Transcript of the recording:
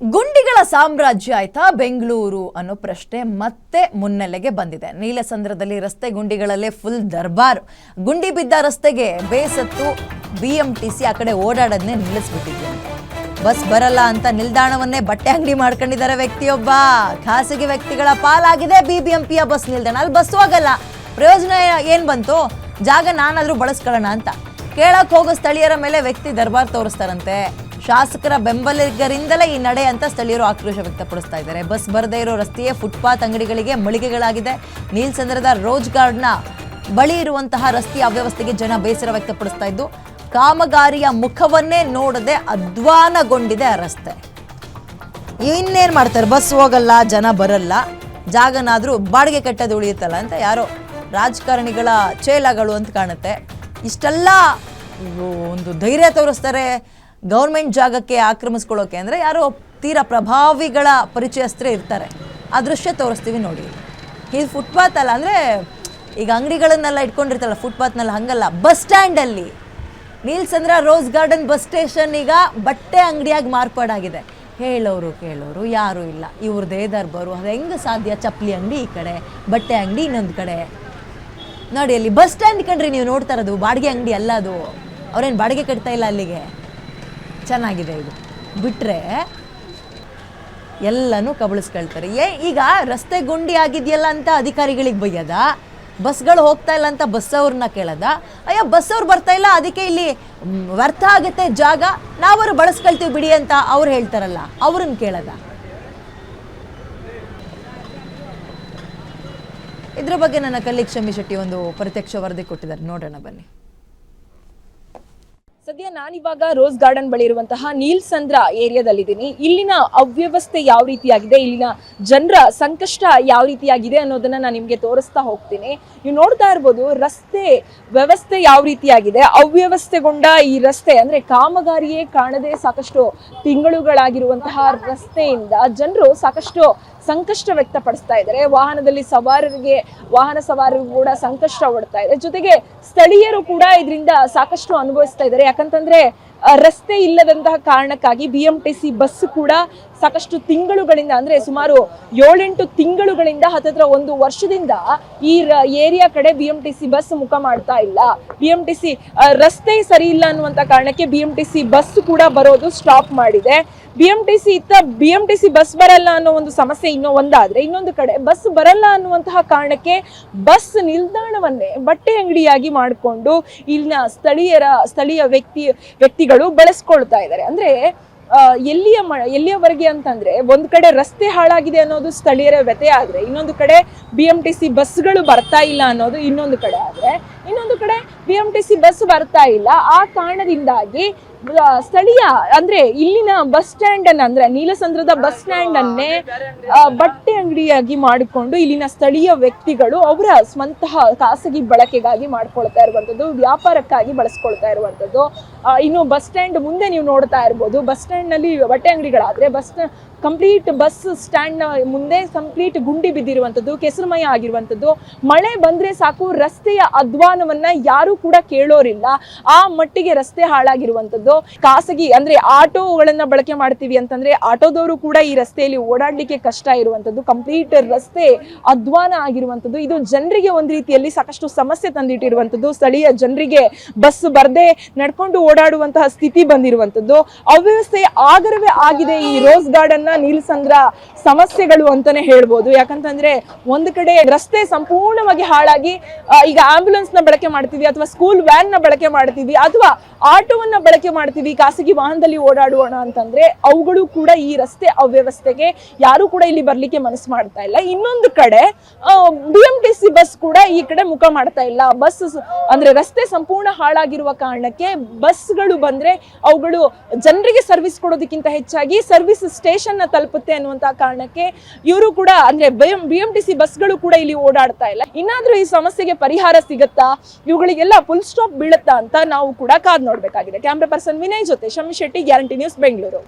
ಗುಂಡಿಗಳ ಸಾಮ್ರಾಜ್ಯ ಆಯ್ತಾ ಬೆಂಗಳೂರು ಅನ್ನೋ ಪ್ರಶ್ನೆ ಮತ್ತೆ ಮುನ್ನೆಲೆಗೆ ಬಂದಿದೆ. ನೀಲಸಂದ್ರದಲ್ಲಿ ರಸ್ತೆ ಗುಂಡಿಗಳಲ್ಲೇ ಫುಲ್ ದರ್ಬಾರ್. ಗುಂಡಿ ಬಿದ್ದ ರಸ್ತೆಗೆ ಬೇಸತ್ತು ಬಿ ಎಂ ಟಿ ಸಿ ಆ ಕಡೆ ಓಡಾಡೋದನ್ನೇ ನಿಲ್ಲಿಸ್ಬಿಟ್ಟಿದ್ವಿ ಬಸ್ ಬರಲ್ಲ ಅಂತ ನಿಲ್ದಾಣವನ್ನೇ ಬಟ್ಟೆ ಅಂಗಡಿ ಮಾಡ್ಕೊಂಡಿದ್ದಾರೆ ವ್ಯಕ್ತಿಯೊಬ್ಬ. ಖಾಸಗಿ ವ್ಯಕ್ತಿಗಳ ಪಾಲಾಗಿದೆ ಬಿ ಬಿ ಎಂ ಪಿಯ ಬಸ್ ನಿಲ್ದಾಣ. ಅಲ್ಲಿ ಬಸ್ ಹೋಗಲ್ಲ. ಪ್ರಯೋಜನ ಏನು ಬಂತು? ಜಾಗ ನಾನಾದರೂ ಬಳಸ್ಕೊಳ್ಳೋಣ ಅಂತ. ಕೇಳಕ್ಕೆ ಹೋಗೋ ಸ್ಥಳೀಯರ ಮೇಲೆ ವ್ಯಕ್ತಿ ದರ್ಬಾರ್ ತೋರಿಸ್ತಾರಂತೆ. ಶಾಸಕರ ಬೆಂಬಲಿಗರಿಂದಲೇ ಈ ನಡೆ ಅಂತ ಸ್ಥಳೀಯರು ಆಕ್ರೋಶ ವ್ಯಕ್ತಪಡಿಸ್ತಾ ಇದ್ದಾರೆ. ಬಸ್ ಬರದೇ ಇರೋ ರಸ್ತೆಯೇ ಫುಟ್ಪಾತ್ ಅಂಗಡಿಗಳಿಗೆ ಮಳಿಗೆಗಳಾಗಿದೆ. ನೀಲ್ಸಂದ್ರದ ರೋಜ್ ಗಾರ್ಡ್ನ ಬಳಿ ಇರುವಂತಹ ರಸ್ತೆಯ ಅವ್ಯವಸ್ಥೆಗೆ ಜನ ಬೇಸರ ವ್ಯಕ್ತಪಡಿಸ್ತಾ ಇದ್ದು, ಕಾಮಗಾರಿಯ ಮುಖವನ್ನೇ ನೋಡದೆ ಅಧ್ವಾನಗೊಂಡಿದೆ ಆ ರಸ್ತೆ. ಇನ್ನೇನು ಮಾಡ್ತಾರೆ? ಬಸ್ ಹೋಗಲ್ಲ, ಜನ ಬರಲ್ಲ. ಜಾಗನಾದರೂ ಬಾಡಿಗೆ ಕಟ್ಟೋದು ಉಳಿಯುತ್ತಲ್ಲ ಅಂತ ಯಾರೋ ರಾಜಕಾರಣಿಗಳ ಚೇಲಗಳು ಅಂತ ಕಾಣುತ್ತೆ. ಇಷ್ಟೆಲ್ಲ ಒಂದು ಧೈರ್ಯ ತೋರಿಸ್ತಾರೆ ಗೌರ್ಮೆಂಟ್ ಜಾಗಕ್ಕೆ ಆಕ್ರಮಿಸ್ಕೊಳ್ಳೋಕೆ ಅಂದರೆ ಯಾರೋ ತೀರಾ ಪ್ರಭಾವಿಗಳ ಪರಿಚಯಸ್ಥರೇ ಇರ್ತಾರೆ. ಆ ದೃಶ್ಯ ತೋರಿಸ್ತೀವಿ ನೋಡಿ. ಇದು ಫುಟ್ಪಾತ್ ಅಲ್ಲ ಅಂದರೆ ಈಗ ಅಂಗಡಿಗಳನ್ನೆಲ್ಲ ಇಟ್ಕೊಂಡಿರ್ತಾರಲ್ಲ ಫುಟ್ಪಾತ್ನಲ್ಲಿ ಹಂಗಲ್ಲ. Bus ಸ್ಟ್ಯಾಂಡಲ್ಲಿ Neelasandra rose garden bus station ಈಗ ಬಟ್ಟೆ ಅಂಗಡಿಯಾಗಿ ಮಾರ್ಪಾಡಾಗಿದೆ. ಹೇಳೋರು ಕೇಳೋರು, ಯಾರೂ ಇಲ್ಲ. ಇವ್ರ ದೇದರ್ಬರು ಅದು ಹೆಂಗೆ ಸಾಧ್ಯ? ಚಪ್ಪಲಿ ಅಂಗಡಿ ಈ ಕಡೆ, ಬಟ್ಟೆ ಅಂಗಡಿ ಇನ್ನೊಂದು ಕಡೆ. ನೋಡಿ, ಅಲ್ಲಿ ಬಸ್ ಸ್ಟ್ಯಾಂಡ್ ಕಂಡ್ರಿ ನೀವು ನೋಡ್ತಾರದು ಬಾಡಿಗೆ ಅಂಗಡಿ ಅಲ್ಲ ಅದು. ಅವ್ರೇನು ಬಾಡಿಗೆ ಕಟ್ತಾ ಇಲ್ಲ ಅಲ್ಲಿಗೆ? ಚೆನ್ನಾಗಿದೆ ಇದು. ಬಿಟ್ಟರೆ ಎಲ್ಲನೂ ಕಬಳಿಸ್ಕೊಳ್ತಾರೆ. ಏ, ಈಗ ರಸ್ತೆ ಗುಂಡಿ ಆಗಿದೆಯಲ್ಲ ಅಂತ ಅಧಿಕಾರಿಗಳಿಗೆ ಬೈಯದ ಬಸ್ಗಳು ಹೋಗ್ತಾ ಇಲ್ಲ ಅಂತ ಬಸ್ ಅವ್ರನ್ನ ಕೇಳದ? ಅಯ್ಯೋ ಬಸ್ ಅವ್ರು ಬರ್ತಾ ಇಲ್ಲ, ಅದಕ್ಕೆ ಇಲ್ಲಿ ವ್ಯರ್ಥ ಆಗುತ್ತೆ ಜಾಗ, ನಾವರು ಬಳಸ್ಕೊಳ್ತೀವಿ ಬಿಡಿ ಅಂತ ಅವ್ರು ಹೇಳ್ತಾರಲ್ಲ, ಅವ್ರನ್ನ ಕೇಳದ? ಇದ್ರ ಬಗ್ಗೆ ನನ್ನ ಕಲ್ಲಿ ಶಮಿ ಶೆಟ್ಟಿ ಒಂದು ಪ್ರತ್ಯಕ್ಷ ವರದಿ ಕೊಟ್ಟಿದ್ದಾರೆ. ನೋಡೋಣ ಬನ್ನಿ. ಸದ್ಯ ನಾನಿವಾಗ ರೋಸ್ ಗಾರ್ಡನ್ ಬಳಿ ಇರುವಂತಹ ನೀಲ್ಸಂದ್ರ ಏರಿಯಾದಲ್ಲಿದ್ದೀನಿ. ಇಲ್ಲಿನ ಅವ್ಯವಸ್ಥೆ ಯಾವ ರೀತಿಯಾಗಿದೆ? ಇಲ್ಲಿನ ಜನರ ಸಂಕಷ್ಟ ಯಾವ ರೀತಿಯಾಗಿದೆ ಅನ್ನೋದನ್ನ ನಾನು ನಿಮ್ಗೆ ತೋರಿಸ್ತಾ ಹೋಗ್ತೀನಿ. ನೀವು ನೋಡ್ತಾ ಇರ್ಬೋದು ರಸ್ತೆ ವ್ಯವಸ್ಥೆ ಯಾವ ರೀತಿಯಾಗಿದೆ? ಅವ್ಯವಸ್ಥೆಗೊಂಡ ಈ ರಸ್ತೆ ಅಂದ್ರೆ ಕಾಮಗಾರಿಯೇ ಕಾಣದೆ ಸಾಕಷ್ಟು ತಿಂಗಳುಗಳಾಗಿರುವಂತಹ ರಸ್ತೆಯಿಂದ ಜನರು ಸಾಕಷ್ಟು ಸಂಕಷ್ಟ ವ್ಯಕ್ತಪಡಿಸ್ತಾ ಇದ್ದಾರೆ. ವಾಹನದಲ್ಲಿ ಸವಾರರಿಗೆ, ವಾಹನ ಸವಾರರು ಕೂಡ ಸಂಕಷ್ಟ ಓಡ್ತಾ ಇದೆ. ಜೊತೆಗೆ ಸ್ಥಳೀಯರು ಕೂಡ ಇದರಿಂದ ಸಾಕಷ್ಟು ಅನುಭವಿಸ್ತಾ ಇದ್ದಾರೆ. ಯಾಕಂತಂದ್ರೆ ರಸ್ತೆ ಇಲ್ಲದಂತಹ ಕಾರಣಕ್ಕಾಗಿ B M T C bus ಕೂಡ ಸಾಕಷ್ಟು ತಿಂಗಳುಗಳಿಂದ, ಅಂದ್ರೆ ಸುಮಾರು ಏಳೆಂಟು ತಿಂಗಳುಗಳಿಂದ ಹತ್ತತ್ರ ಒಂದು ವರ್ಷದಿಂದ ಈ ಏರಿಯಾ ಕಡೆ B M T C bus ಮುಖ ಮಾಡ್ತಾ ಇಲ್ಲ. ಬಿ ಎಂ ಟಿ ಸಿ ರಸ್ತೆ ಸರಿ ಇಲ್ಲ ಅನ್ನುವಂತ ಕಾರಣಕ್ಕೆ B M T C bus ಕೂಡ ಬರೋದು ಸ್ಟಾಪ್ ಮಾಡಿದೆ. ಬಿ ಎಂ ಟಿ ಸಿ ಇತ್ತ B M T C bus ಬರಲ್ಲ ಅನ್ನೋ ಒಂದು ಸಮಸ್ಯೆ ಇನ್ನೂ ಒಂದಾದ್ರೆ, ಇನ್ನೊಂದು ಕಡೆ ಬಸ್ ಬರಲ್ಲ ಅನ್ನುವಂತಹ ಕಾರಣಕ್ಕೆ ಬಸ್ ನಿಲ್ದಾಣವನ್ನೇ ಬಟ್ಟೆ ಅಂಗಡಿಯಾಗಿ ಮಾಡಿಕೊಂಡು ಇಲ್ಲಿನ ಸ್ಥಳೀಯರ, ಸ್ಥಳೀಯ ವ್ಯಕ್ತಿ ವ್ಯಕ್ತಿ ವ್ಯಕ್ತಿಗಳು ಬಳಸ್ಕೊಳ್ತಾ ಇದ್ದಾರೆ. ಅಂದ್ರೆ ಎಲ್ಲಿಯ ಮ, ಎಲ್ಲಿಯವರೆಗೆ ಅಂತಂದ್ರೆ, ಒಂದ್ ಕಡೆ ರಸ್ತೆ ಹಾಳಾಗಿದೆ ಅನ್ನೋದು ಸ್ಥಳೀಯರ ವ್ಯತೆ ಆದ್ರೆ, ಇನ್ನೊಂದು ಕಡೆ ಬಿ ಎಂ ಟಿ ಸಿ ಬಸ್ಗಳು ಬರ್ತಾ ಇಲ್ಲ ಅನ್ನೋದು ಇನ್ನೊಂದು ಕಡೆ ಆದ್ರೆ, ಇನ್ನೊಂದು ಕಡೆ B M T C bus ಬರ್ತಾ ಇಲ್ಲ. ಆ ಕಾರಣದಿಂದಾಗಿ ಸ್ಥಳೀಯ ಅಂದ್ರೆ ಇಲ್ಲಿನ ಬಸ್ ಸ್ಟ್ಯಾಂಡ್ ಅನ್ನ ಅಂದ್ರೆ ನೀಲಸಂದ್ರದ ಬಸ್ ಸ್ಟ್ಯಾಂಡ್ ಅನ್ನೇ ಬಟ್ಟೆ ಅಂಗಡಿಯಾಗಿ ಮಾಡಿಕೊಂಡು ಇಲ್ಲಿನ ಸ್ಥಳೀಯ ವ್ಯಕ್ತಿಗಳು ಅವರ ಸ್ವಂತಹ ಖಾಸಗಿ ಬಳಕೆಗಾಗಿ ಮಾಡ್ಕೊಳ್ತಾ ಇರುವಂತದ್ದು ವ್ಯಾಪಾರಕ್ಕಾಗಿ ಬಳಸ್ಕೊಳ್ತಾ ಇರುವಂತದ್ದು ಇನ್ನು ಬಸ್ ಸ್ಟ್ಯಾಂಡ್ ಮುಂದೆ ನೀವು ನೋಡ್ತಾ ಇರ್ಬೋದು ಬಸ್ ಸ್ಟ್ಯಾಂಡ್ನಲ್ಲಿ ಬಟ್ಟೆ ಅಂಗಡಿಗಳಾದ್ರೆ ಬಸ್ ಕಂಪ್ಲೀಟ್ ಬಸ್ ಸ್ಟ್ಯಾಂಡ್ ಮುಂದೆ ಕಂಪ್ಲೀಟ್ ಗುಂಡಿ ಬಿದ್ದಿರುವಂಥದ್ದು, ಕೆಸರುಮಯ ಆಗಿರುವಂಥದ್ದು. ಮಳೆ ಬಂದರೆ ಸಾಕು, ರಸ್ತೆಯ ಅಧ್ವಾನವನ್ನ ಯಾರು ಕೂಡ ಕೇಳೋರಿಲ್ಲ. ಆ ಮಟ್ಟಿಗೆ ರಸ್ತೆ ಹಾಳಾಗಿರುವಂಥದ್ದು. ಖಾಸಗಿ ಅಂದರೆ ಆಟೋಗಳನ್ನು ಬಳಕೆ ಮಾಡ್ತೀವಿ ಅಂತಂದರೆ ಆಟೋದವರು ಕೂಡ ಈ ರಸ್ತೆಯಲ್ಲಿ ಓಡಾಡಲಿಕ್ಕೆ ಕಷ್ಟ ಇರುವಂಥದ್ದು. ಕಂಪ್ಲೀಟ್ ರಸ್ತೆ ಅಧ್ವಾನ ಆಗಿರುವಂಥದ್ದು. ಇದು ಜನರಿಗೆ ಒಂದು ರೀತಿಯಲ್ಲಿ ಸಾಕಷ್ಟು ಸಮಸ್ಯೆ ತಂದಿಟ್ಟಿರುವಂಥದ್ದು. ಸ್ಥಳೀಯ ಜನರಿಗೆ ಬಸ್ ಬರದೆ ನಡ್ಕೊಂಡು ಓಡಾಡುವಂತಹ ಸ್ಥಿತಿ ಬಂದಿರುವಂಥದ್ದು. ಅವ್ಯವಸ್ಥೆ ಆಗರವೇ ಆಗಿದೆ ಈ ರೋಸ್ ಗಾರ್ಡನ್ ನೀಲ್ಸಂದ್ರ ಸಮಸ್ಯೆಗಳು ಅಂತಾನೆ ಹೇಳ್ಬೋದು. ಯಾಕಂತಂದ್ರೆ ಒಂದು ಕಡೆ ರಸ್ತೆ ಸಂಪೂರ್ಣವಾಗಿ ಹಾಳಾಗಿ ಈಗ ಆಂಬ್ಯುಲೆನ್ಸ್ನ ಬಳಕೆ ಮಾಡ್ತೀವಿ ಅಥವಾ ಸ್ಕೂಲ್ ವ್ಯಾನ್ನ ಬಳಕೆ ಮಾಡ್ತೀವಿ ಅಥವಾ ಆಟೋವನ್ನ ಬಳಕೆ ಮಾಡ್ತೀವಿ, ಖಾಸಗಿ ವಾಹನದಲ್ಲಿ ಓಡಾಡೋಣ ಅಂತಂದ್ರೆ ಅವುಗಳು ಕೂಡ ಈ ರಸ್ತೆ ಅವ್ಯವಸ್ಥೆಗೆ ಯಾರು ಕೂಡ ಇಲ್ಲಿ ಬರ್ಲಿಕ್ಕೆ ಮನಸ್ಸು ಮಾಡ್ತಾ ಇಲ್ಲ. ಇನ್ನೊಂದು ಕಡೆ ಬಿ ಎಂ ಬಸ್ ಕೂಡ ಈ ಕಡೆ ಮುಖ ಮಾಡ್ತಾ ಇಲ್ಲ. ಬಸ್ ಅಂದ್ರೆ ರಸ್ತೆ ಸಂಪೂರ್ಣ ಹಾಳಾಗಿರುವ ಕಾರಣಕ್ಕೆ ಬಸ್ಗಳು ಬಂದ್ರೆ ಅವುಗಳು ಜನರಿಗೆ ಸರ್ವಿಸ್ ಕೊಡೋದಕ್ಕಿಂತ ಹೆಚ್ಚಾಗಿ ಸರ್ವಿಸ್ ಸ್ಟೇಷನ್ ನ ತಲುಪುತ್ತೆ ಅನ್ನುವಂತ ಕಾರಣಕ್ಕೆ ಇವರು ಕೂಡ, ಅಂದ್ರೆ ಬಿ ಎಂ ಟಿ ಸಿ ಬಸ್ಗಳು ಕೂಡ ಇಲ್ಲಿ ಓಡಾಡ್ತಾ ಇಲ್ಲ. ಇನ್ನಾದ್ರೂ ಈ ಸಮಸ್ಯೆಗೆ ಪರಿಹಾರ ಸಿಗತ್ತಾ? ಇವುಗಳಿಗೆಲ್ಲ ಫುಲ್ ಸ್ಟಾಪ್ ಬೀಳುತ್ತಾ ಅಂತ ನಾವು ಕೂಡ ಕಾದ್ ನೋಡ್ಬೇಕಾಗಿದೆ. ಕ್ಯಾಮ್ರಾ ಪರ್ಸನ್ ವಿನಯ್ ಜೊತೆ ಶಮಿ ಶೆಟ್ಟಿ ಗ್ಯಾರಂಟಿ ನ್ಯೂಸ್ ಬೆಂಗಳೂರು